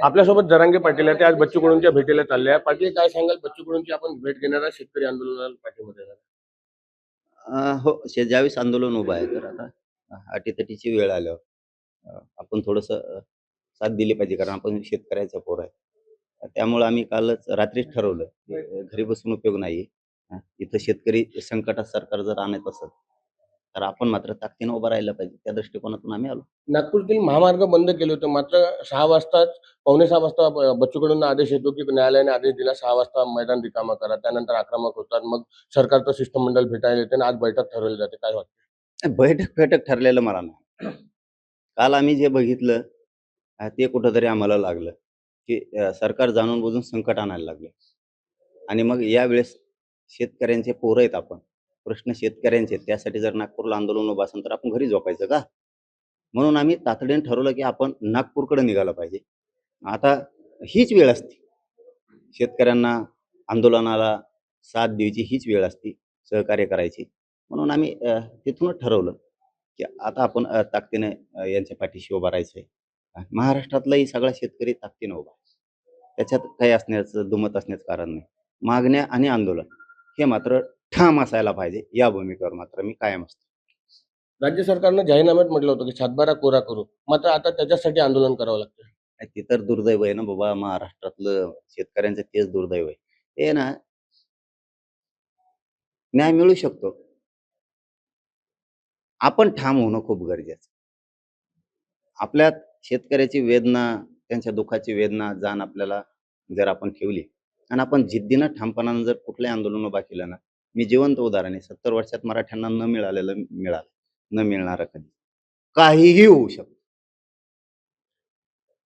आपल्यासोबत जरांगे पाटील आहे ते आज बच्चू कडूंच्या भेटीला चालले आहे पाटील काय सांगाल? बच्चू कडूंची आपण भेट घेणारा शेतकरी आंदोलनाला पाठीमध्ये आहे. अं, हो शे- ज्यावेळेस आंदोलन उभं आहे तर आता अटीतटीची वेळ आल्यावर अं, आपण थोडस साथ दिली पाहिजे कारण आपण शेतकऱ्याचा पोर आहे. त्यामुळे आम्ही कालच रात्रीच ठरवलं की, अं, घरी बसून उपयोग नाही इथं शेतकरी संकटात सरकार जर आणत असेल तर आपण मात्र ताकदीनं उभं राहायला पाहिजे. त्या दृष्टिकोनातून आम्ही आलो. नागपूरतील महामार्ग बंद केले होते. मात्र सहा वाजताच पावणे सहा वाजता ब- बच्चू कडूंना आदेश येतो की न्यायालयाने आदेश दिला सहा वाजता मैदान रिकामा करा. त्यानंतर आक्रमक होतात. मग सरकारचं शिष्टमंडळ भेटायला येते आणि आज बैठक ठरवली जाते. काय वाटतं? बैठक बैठक ठरलेलं मला नाही. काल आम्ही जे बघितलं ते कुठंतरी आम्हाला लागलं की सरकार जाणून बुजून संकट आणायला लागले. आणि मग यावेळेस शेतकऱ्यांचे पोरं आहेत आपण. प्रश्न शेतकऱ्यांचे आहेत. त्यासाठी जर नागपूरला आंदोलन उभं असेल तर आपण घरी झोपायचं का? म्हणून आम्ही तातडीने ठरवलं की आपण नागपूरकडे निघालं पाहिजे. आता हीच वेळ असते. शेतकऱ्यांना आंदोलनाला साथ द्यायची हीच वेळ असते सहकार्य करायची. म्हणून आम्ही तिथूनच ठरवलं की आता आपण ताकदीने यांच्या पाठीशी उभा राहायचं आहे महाराष्ट्रातलाही सगळा शेतकरी ताकदीने उभा त्याच्यात काही असण्याचं दुमत असण्याचं कारण नाही. मागण्या आणि आंदोलन हे मात्र ठाम असायला पाहिजे. या भूमिकेवर मात्र मी कायम असतो. राज्य सरकारनं जाहीरनाम्यात म्हटलं होतं की सातबारा कोरा करू. मात्र आता त्याच्यासाठी आंदोलन करावं लागतं. ते तर दुर्दैव आहे ना बाबा. महाराष्ट्रातलं शेतकऱ्यांचं तेच दुर्दैव आहे. हे ना न्याय मिळू शकतो. आपण ठाम होणं खूप गरजेचं आपल्यात शेतकऱ्याची वेदना त्यांच्या दुःखाची वेदना जाण आपल्याला जर आपण ठेवली आणि आपण जिद्दीनं ठामपणानं जर कुठलंही आंदोलन उभा केलं ना मी जिवंत उदाहरण आहे. सत्तर वर्षात मराठ्यांना न मिळालेलं मिळालं. न मिळणारं कधी? काहीही होऊ शकतं.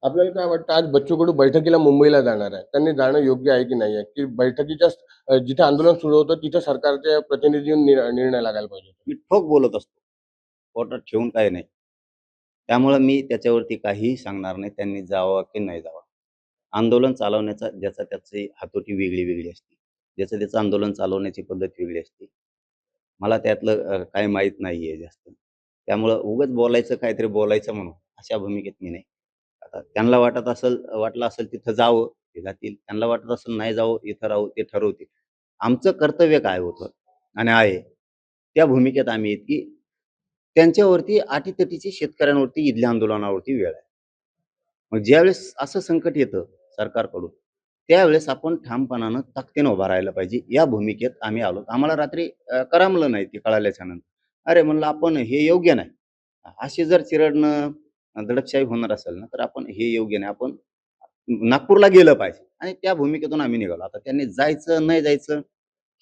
आपल्याला काय वाटतं आज बच्चू कडू बैठकीला मुंबईला जाणार आहे. त्यांनी जाणं योग्य आहे की नाही आहे? की बैठकीच्या जिथे आंदोलन सुरू होतं तिथे सरकारचे प्रतिनिधी निर्णय लागायला पाहिजे मी ठोक बोलत असतो. पोटात ठेवून काही नाही. त्यामुळं मी त्याच्यावरती काहीही सांगणार नाही. त्यांनी जावं की नाही जावं. आंदोलन चालवण्याचा ज्याचा त्याची हातोटी वेगळी वेगळी असते. ज्याचं त्याचं आंदोलन चालवण्याची पद्धत वेगळी असते. मला त्यातलं काय काही माहीत नाही आहे जास्त. त्यामुळं उगच बोलायचं काहीतरी बोलायचं म्हणून अशा भूमिकेत मी नाही. आता त्यांना वाटत असेल वाटलं असेल तिथं जावं ते जातील. त्यांना वाटत असेल नाही जावं इथं राहू ते ठरवतील. आमचं कर्तव्य काय होतं आणि आहे त्या भूमिकेत आम्ही इतकी की त्यांच्यावरती अटीतटीची शेतकऱ्यांवरती इथल्या आंदोलनावरती वेळ आहे. मग ज्यावेळेस असं संकट येतं सरकारकडून त्यावेळेस आपण ठामपणानं ताकदीनं उभा राहायला पाहिजे. या भूमिकेत आम्ही आलो. आम्हाला रात्री करमलं नाही ते कळाल्याच्या नंतर. अरे म्हणलं आपण हे योग्य नाही. अशी जर चिरडणं दडपशाही होणार असेल ना तर आपण हे योग्य नाही. आपण नागपूरला गेलं पाहिजे. आणि त्या भूमिकेतून आम्ही निघालो. आता त्यांनी जायचं नाही जायचं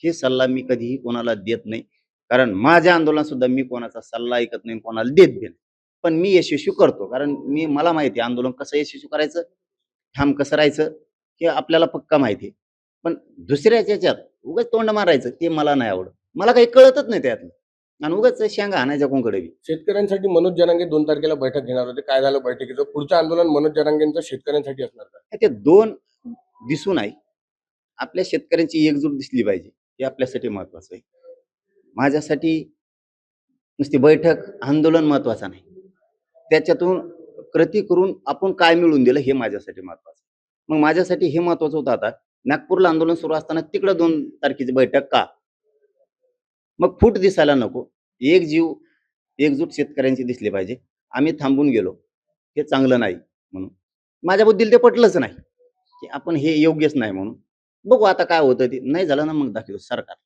हे सल्ला मी कधीही कोणाला देत नाही. कारण माझ्या आंदोलनात सुद्धा मी कोणाचा सल्ला ऐकत नाही कोणाला देत बी नाही. पण मी यशस्वी करतो. कारण मी मला माहिती आंदोलन कसं यशस्वी करायचं ठाम कसं राहायचं हे आपल्याला पक्का माहिती आहे. पण दुसऱ्याच्या याच्यात उगाच तोंड मारायचं ते मला नाही आवडत. मला काही कळतच नाही त्यातलं. आणि उगाच शेंगा आणायच्या कोणकडे बी. शेतकऱ्यांसाठी मनोज जरांगे दोन तारखेला बैठक घेणार होते. काय झालं बैठकीचं? पुढचं आंदोलन मनोज जरांगेंचं शेतकऱ्यांसाठी असणार का? ते दोन दिसून आहे. आपल्या शेतकऱ्यांची एकजूट दिसली पाहिजे. हे आपल्यासाठी महत्वाचं आहे. माझ्यासाठी नुसती बैठक आंदोलन महत्वाचं नाही. त्याच्यातून कृती करून आपण काय मिळवून दिलं हे माझ्यासाठी महत्वाचं. मग माझ्यासाठी हे महत्वाचं होतं आता. नागपूरला आंदोलन सुरू असताना तिकडं दोन तारखेची बैठक का? मग फूट दिसायला नको. एक जीव एकजूट शेतकऱ्यांची दिसली पाहिजे. आम्ही थांबून गेलो. हे चांगलं नाही म्हणून. माझ्या बुद्धीला ते पटलंच नाही. की आपण हे योग्यच नाही म्हणून. बघू आता काय होतं ते. नाही झालं ना मग दाखवतो. सरकार.